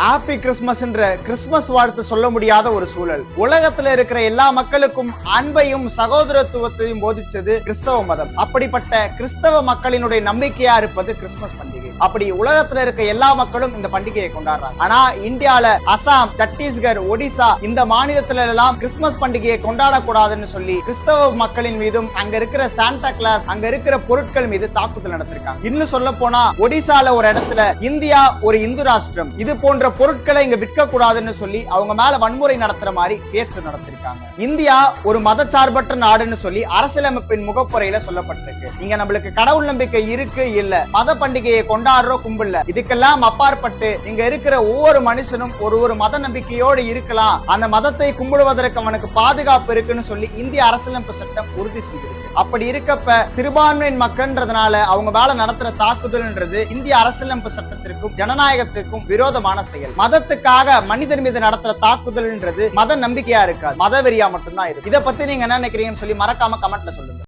Happy கிறிஸ்மஸ்ன்ற Christmas வாழ்த்து சொல்ல முடியாத ஒரு சூழல். உலகத்துல இருக்கிற எல்லா மக்களுக்கும் அன்பையும் சகோதரத்துவத்தையும் போதிச்சது கிறிஸ்தவ மதம். அப்படிப்பட்ட கிறிஸ்தவ மக்களினுடைய நம்பிக்கையா இருப்பது கிறிஸ்மஸ் பண்டிகை. அப்படி உலகத்துல இருக்க எல்லா மக்களும் இந்த பண்டிகையை கொண்டாடுறாங்க. ஆனா இந்தியால அசாம் சத்தீஸ்கர் ஒடிசா இந்த மாநிலத்துல எல்லாம் கிறிஸ்மஸ் பண்டிகையை கொண்டாடக்கூடாதுன்னு சொல்லி கிறிஸ்தவ மக்களின் மீதும் அங்க இருக்கிற சாண்டா கிளாஸ் அங்க இருக்கிற பொருட்கள் மீது தாக்குதல் நடத்திருக்காங்க. இன்னும் சொல்ல போனா ஒடிசால ஒரு இடத்துல இந்தியா ஒரு இந்து ராஷ்டிரம். இது போன்ற பொருட்களை இங்க விற்க கூடாதுன்னு சொல்லி அவங்க மேல வன்முறை நடத்துற மாதிரி பேச்சு நடத்திருக்காங்க. இந்தியா ஒரு மதச்சார்பற்ற நாடுன்னு சொல்லி அரசியலமைப்பின் முகப்புறையில சொல்லப்பட்டிருக்கு. இங்க நம்மளுக்கு கடவுள் நம்பிக்கை இருக்கு இல்ல. மத பண்டிகையை கொண்டாடுறோம் கும்பிடல இதுக்கெல்லாம் அப்பாற்பட்டு இங்க இருக்கிற ஒவ்வொரு மனுஷனும் ஒரு ஒரு மத நம்பிக்கையோடு இருக்கலாம். அந்த மதத்தை கும்பிடுவதற்கு அவனுக்கு பாதுகாப்பு இருக்குன்னு சொல்லி இந்திய அரசியலமைப்பு சட்டம் உறுதி செய்திருக்கு அப்படி இருக்கப்ப சிறுபான்மையின் மக்கள்ன்றதுனால அவங்க மேல நடத்துற தாக்குதல்ன்றது இந்திய அரசியலமைப்பு சட்டத்திற்கும் ஜனநாயகத்திற்கும் விரோதமான செயல். மதத்துக்காக மனிதர் மீது நடத்துற தாக்குதல்ன்றது மத நம்பிக்கையா இருக்காது. மத வெறியா மட்டும்தான் இருக்கு. இதை பத்தி நீங்க என்ன நினைக்கிறீங்கன்னு சொல்லி மறக்காம கமெண்ட்ல சொல்லுங்க.